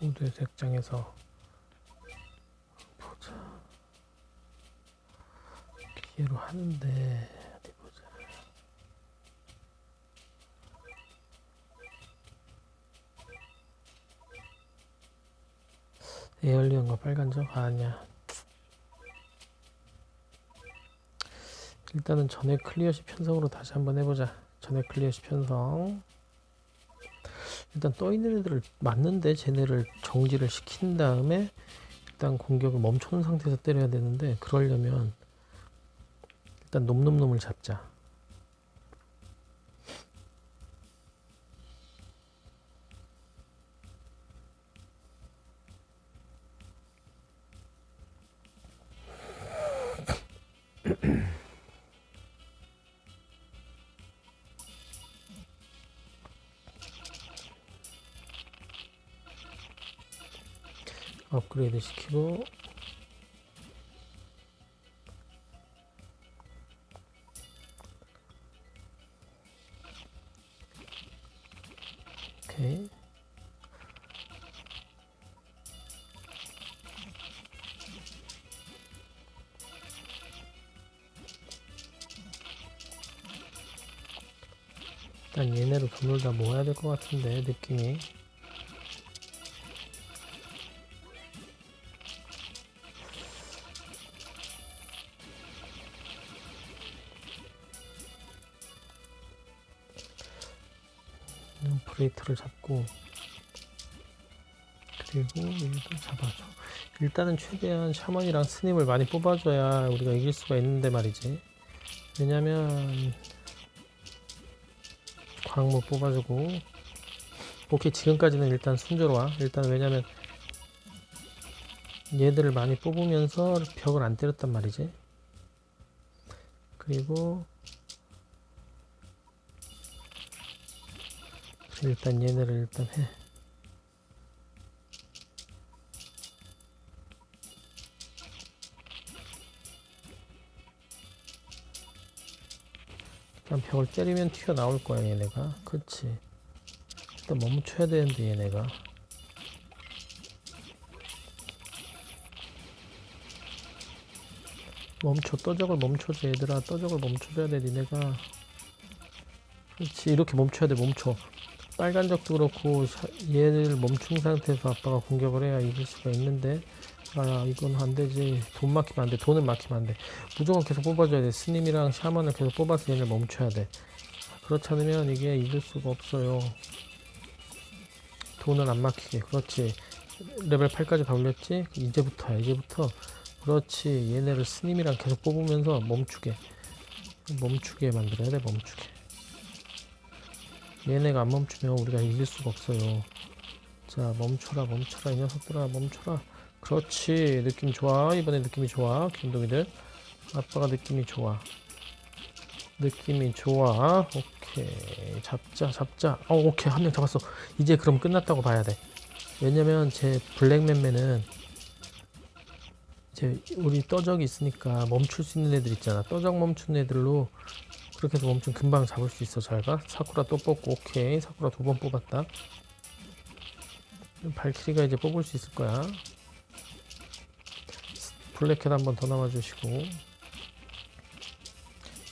모두의 색장에서 보자. 기계로 하는데 어디 보자. 에얼리언과 빨간적 아니야. 일단은 전에 클리어시 편성으로 다시 한번 해보자. 전에 클리어시 편성. 일단 떠 있는 애들을 맞는데 쟤네를 정지를 시킨 다음에 일단 공격을 멈춰놓은 상태에서 때려야 되는데 그러려면 일단 놈놈놈을 잡자. 업그레이드 시키고 일단 얘네로 돈을 다 모아야 될 것 같은데 느낌이 브레이트를 잡고 그리고 얘도 잡아줘. 일단은 최대한 샤먼이랑 스님을 많이 뽑아줘야 우리가 이길 수가 있는데 말이지. 왜냐면 광무 뽑아주고. 오케이 지금까지는 일단 순조로워 일단 왜냐면 얘들을 많이 뽑으면서 벽을 안 때렸단 말이지. 그리고 일단 얘네를 일단 해. 일단 벽을 때리면 튀어나올 거야 얘네가. 그치. 일단 멈춰야 되는데 얘네가. 멈춰 떠적을 멈춰줘 얘들아. 떠적을 멈춰줘야 돼 니네가. 그렇지 이렇게 멈춰야 돼 멈춰 빨간 적도 그렇고 샤- 얘를 멈춘 상태에서 아빠가 공격을 해야 이길 수가 있는데 아 이건 안 되지. 돈 막히면 안돼. 돈은 막히면 안돼. 무조건 계속 뽑아줘야 돼. 스님이랑 샤먼을 계속 뽑아서 얘를 멈춰야 돼. 그렇지 않으면 이게 이길 수가 없어요. 돈을 안 막히게. 그렇지. 레벨 8까지 다 올렸지? 이제부터야 이제부터. 그렇지. 얘네를 스님이랑 계속 뽑으면서 멈추게. 멈추게 만들어야 돼 멈추게 얘네가 안 멈추면 우리가 이길 수가 없어요. 자, 멈춰라, 멈춰라, 이 녀석들아, 멈춰라. 그렇지, 느낌 좋아. 이번에 느낌이 좋아. 김동이들. 아빠가 느낌이 좋아. 느낌이 좋아. 오케이. 잡자, 잡자. 어, 오케이. 한 명 잡았어. 이제 그럼 끝났다고 봐야 돼. 왜냐면 제 블랙맨맨은 이제 우리 떠적이 있으니까 멈출 수 있는 애들 있잖아. 떠적 멈춘 애들로 그렇게 해서 멈추면 금방 잡을 수 있어. 잘가 사쿠라 또 뽑고 오케이. 사쿠라 두 번 뽑았다. 발키리가 이제 뽑을 수 있을 거야. 블랙캣 한번 더 남아주시고.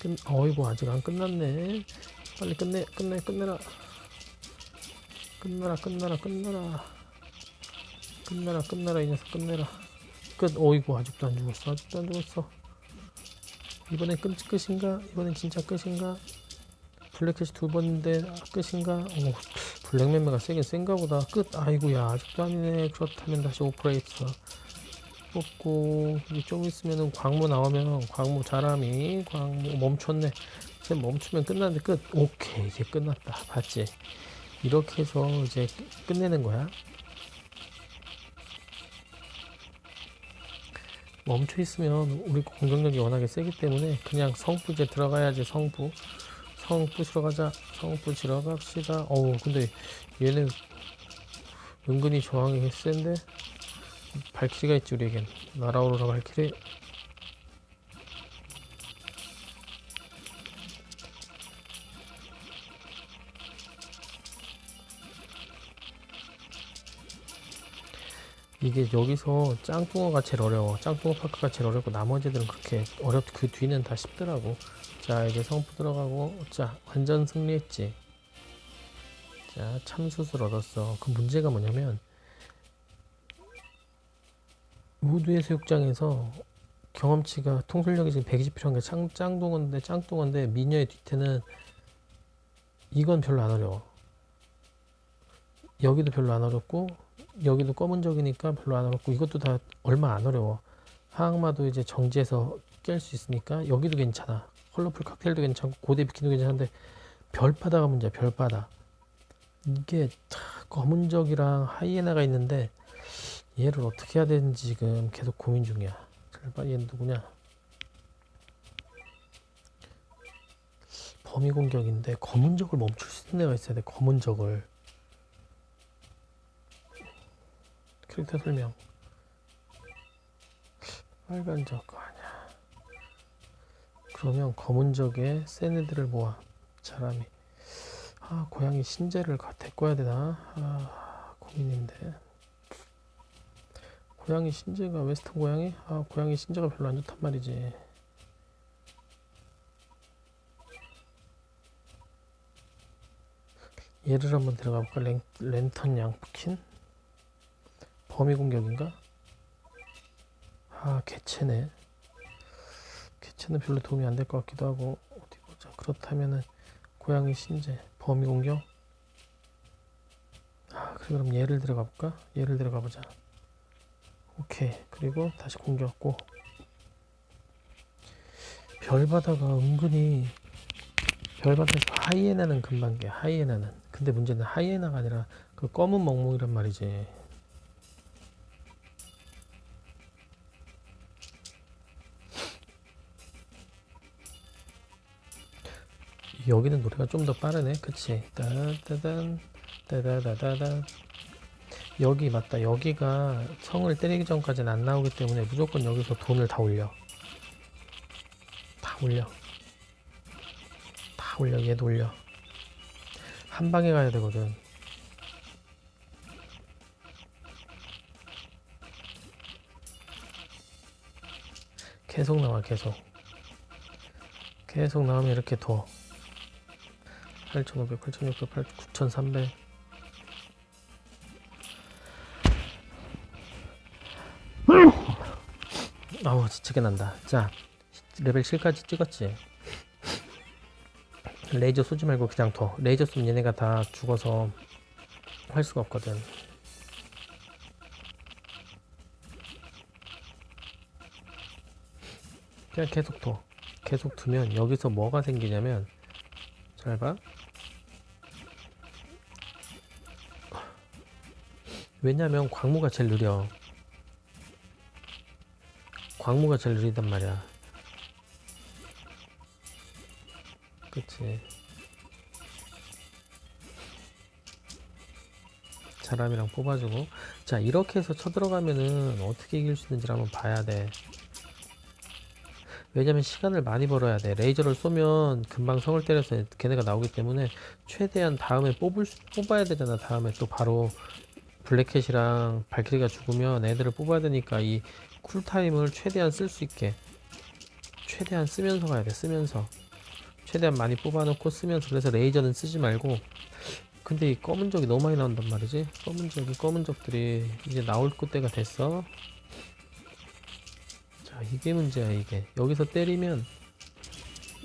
끝 어이구 아직 안 끝났네. 빨리 끝내 끝내 끝내라. 끝내라 끝내라 끝내라. 끝내라 끝내라 이 녀석 끝내라. 끝. 어이구 아직도 안 죽었어. 아직도 안 죽었어 이번엔 끝, 끝인가? 이번엔 진짜 끝인가? 블랙캣이 두 번인데 끝인가? 오, 블랙맨매가 세긴 센가 보다. 끝! 아이고야, 아직도 아니네. 그렇다면 다시 오퍼레이터 뽑고, 좀 있으면은 광무 나오면 광무 자람이, 광무 멈췄네. 이제 멈추면 끝났는데 끝! 오케이, 이제 끝났다. 봤지? 이렇게 해서 이제 끝내는 거야. 멈춰 있으면 우리 공격력이 워낙에 세기 때문에 그냥 성부제 들어가야지 성부. 성부 치러 가자 성부 치러 갑시다. 어우 근데 얘는 은근히 저항이 센데? 발키리가 있지 우리에겐. 날아오르라 발키리 이게 여기서 짱뚱어가 제일 어려워. 짱뚱어 파크가 제일 어렵고 나머지 애들은 그렇게 어렵 그 뒤는 다 쉽더라고. 자 이제 성부 들어가고 자 완전 승리했지. 자 참수술 얻었어. 그 문제가 뭐냐면 모두의 수욕장에서 경험치가 통솔력이 지금 120 필요한 게 짱, 짱뚱어인데 짱뚱어인데 미녀의 뒤태는 이건 별로 안 어려워. 여기도 별로 안 어렵고 여기도 검은 적이니까 별로 안 어렵고 이것도 다 얼마 안 어려워. 하악마도 이제 정지해서 깰 수 있으니까 여기도 괜찮아. 컬러풀 칵테일도 괜찮고 고대 비키도 괜찮은데 별바다가 문제야. 별바다. 이게 다 검은 적이랑 하이에나가 있는데 얘를 어떻게 해야 되는지 지금 계속 고민 중이야. 절반 얘는 누구냐? 범위 공격인데 검은 적을 멈출 수 있는 애가 있어야 돼. 검은 적을. 캐릭터 설명. 빨간 적 아니야. 그러면 검은 적에 센 애들을 모아. 사람이. 아 고양이 신재를 가- 데리고 와야 되나? 아 고민인데. 고양이 신재가 웨스턴 고양이? 아 고양이 신재가 별로 안 좋단 말이지. 얘를 한번 들어가 볼까? 랜, 랜턴 양푸킨? 범위 공격인가? 아 개체네. 개체는 별로 도움이 안 될 것 같기도 하고 어디 보자. 그렇다면은 고양이 신재 범위 공격. 아 그럼 얘를 들어가 볼까? 얘를 들어가 보자. 오케이 그리고 다시 공격고 별바다가 은근히 별바다에서 하이에나는 금방 개 하이에나는 근데 문제는 하이에나가 아니라 그 검은 멍멍이란 말이지 여기는 노래가 좀 더 빠르네. 그치? 따다단 따다다다다 여기 맞다. 여기가 성을 때리기 전까지는 안 나오기 때문에 무조건 여기서 돈을 다 올려. 다 올려. 다 올려. 얘도 올려. 한 방에 가야 되거든. 계속 나와 계속. 계속 나오면 이렇게 더 8,500, 8,600, 9,300 아우 지치게 난다. 자 레벨 7까지 찍었지? 레이저 쏘지 말고 그냥 둬. 레이저 쏘면 얘네가 다 죽어서 할 수가 없거든. 그냥 계속 둬. 계속 두면 여기서 뭐가 생기냐면 잘 봐 왜냐면 광무가 제일 느려 광무가 제일 느리단 말이야. 그치. 사람이랑 뽑아주고. 자, 이렇게 해서 쳐들어가면은 어떻게 이길 수 있는지 한번 봐야 돼. 왜냐면 시간을 많이 벌어야 돼. 레이저를 쏘면 금방 성을 때려서 걔네가 나오기 때문에 최대한 다음에 뽑을 수, 뽑아야 되잖아. 다음에 또 바로 블랙캣이랑 발키리가 죽으면 애들을 뽑아야 되니까 이 쿨타임을 최대한 쓸 수 있게 최대한 쓰면서 가야 돼 쓰면서. 최대한 많이 뽑아놓고 쓰면서. 그래서 레이저는 쓰지 말고. 근데 이 검은 적이 너무 많이 나온단 말이지? 검은 적이 검은 적들이 이제 나올 때가 됐어. 자 이게 문제야 이게. 여기서 때리면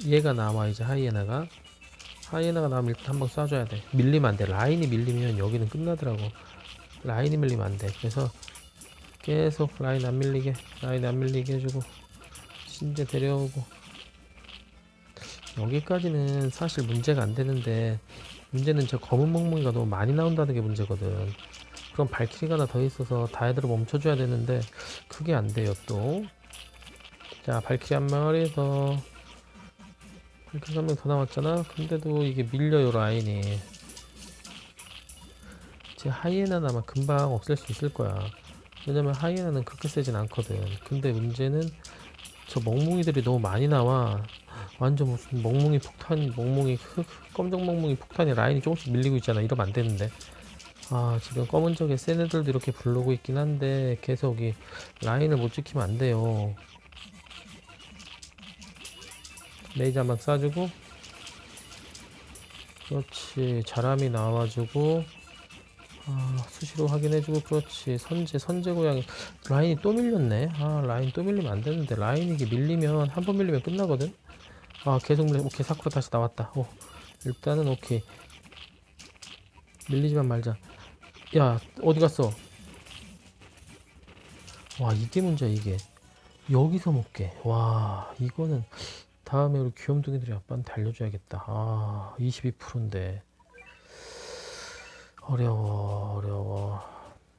얘가 나와 이제 하이에나가. 하이에나가 나오면 일단 한 번 쏴줘야 돼. 밀리면 안돼. 라인이 밀리면 여기는 끝나더라고 라인이 밀리면 안 돼. 그래서 계속 라인 안 밀리게 라인 안 밀리게 해주고 신재 데려오고. 여기까지는 사실 문제가 안 되는데 문제는 저 검은 멍멍이가 너무 많이 나온다는 게 문제거든. 그럼 발키리가 하나 더 있어서 다이드로 멈춰줘야 되는데 그게 안 돼요 또 자 발키리 한 마리 더 발키리 한 명 더 남았잖아? 근데도 이게 밀려요 라인이 제 하이에나는 아마 금방 없앨 수 있을 거야 왜냐면 하이에나는 그렇게 세진 않거든. 근데 문제는 저 멍뭉이들이 너무 많이 나와. 완전 무슨 멍뭉이 폭탄, 멍뭉이 흑, 검정 멍뭉이 폭탄이 라인이 조금씩 밀리고 있잖아. 이러면 안 되는데. 아 지금 검은 적에 센 애들도 이렇게 부르고 있긴 한데 계속 이 라인을 못 지키면 안 돼요 레이저 한방 쏴주고 그렇지 자람이 나와주고 아 수시로 확인해주고 그렇지. 선제 선제 고양이. 라인이 또 밀렸네. 아 라인 또 밀리면 안 되는데. 라인 이게 밀리면 한 번 밀리면 끝나거든? 아 계속 밀려. 오케이 사쿠라 다시 나왔다. 오 일단은 오케이. 밀리지만 말자. 야 어디 갔어? 와 이게 문제야 이게. 여기서 먹게. 와 이거는 다음에 우리 귀염둥이들이 아빠한테 알려줘야겠다. 아 22%인데 어려워 어려워